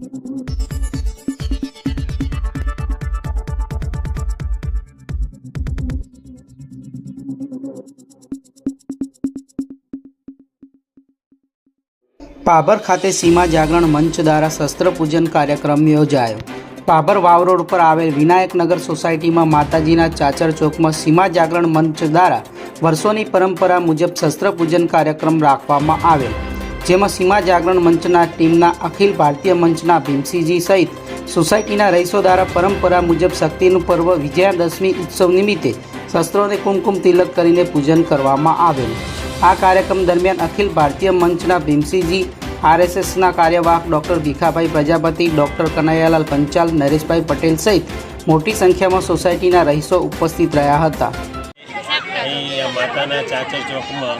પાભર ખાતે સીમા જાગરણ મંચ દ્વારા શસ્ત્ર પૂજન કાર્યક્રમ યોજાયો. પાભર વાવ રોડ પર આવેલ વિનાયકનગર સોસાયટીમાં માતાજીના ચાચર ચોકમાં સીમા જાગરણ મંચ દ્વારા વર્ષોની પરંપરા મુજબ શસ્ત્ર પૂજન કાર્યક્રમ રાખવામાં આવેલ. જેમાં સીમા જાગરણ મંચના ટીમના અખિલ ભારતીય મંચના ભીમસિંહજી સહિત સોસાયટીના રહીશો દ્વારા પરંપરા મુજબ શક્તિનું પર્વ વિજયાદશમી ઉત્સવ નિમિત્તે શસ્ત્રોને કુમકુમ તિલક કરીને પૂજન કરવામાં આવેલ. આ કાર્યક્રમ દરમિયાન અખિલ ભારતીય મંચના ભીમસિંહજી, આરએસએસના કાર્યવાહક ડૉક્ટર ભીખાભાઈ પ્રજાપતિ, ડૉક્ટર કનૈયાલાલ પંચાલ, નરેશભાઈ પટેલ સહિત મોટી સંખ્યામાં સોસાયટીના રહીશો ઉપસ્થિત રહ્યા હતા. માતાના ચાચર ચોકમાં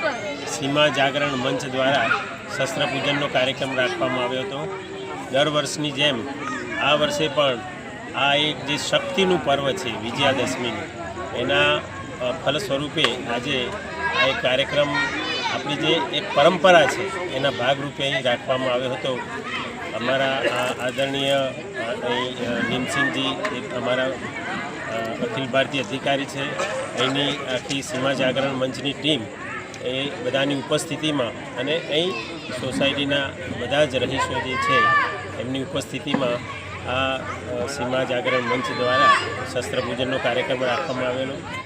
સીમા જાગરણ મંચ દ્વારા શસ્ત્ર પૂજનનો કાર્યક્રમ રાખવામાં આવ્યો હતો. દર વર્ષની જેમ આ વર્ષે પણ આ એક જે શક્તિનું પર્વ છે વિજયાદશમીનું એના ફલ સ્વરૂપે આજે આ એક કાર્યક્રમ આપણી જે એક પરંપરા છે, એના ભાગરૂપે અહીં રાખવામાં આવ્યો હતો. અમારા આ આદરણીય ભીમસિંહજી એક અમારા અખિલ ભારતીય અધિકારી છે. અહીંની આખી સીમા જાગરણ મંચની ટીમ એ બધાની ઉપસ્થિતિમાં અને અહીં સોસાયટીના બધા જ રહીશો જે છે, એમની ઉપસ્થિતિમાં આ સીમા જાગરણ મંચ દ્વારા શસ્ત્ર પૂજનનો કાર્યક્રમ રાખવામાં આવેલો.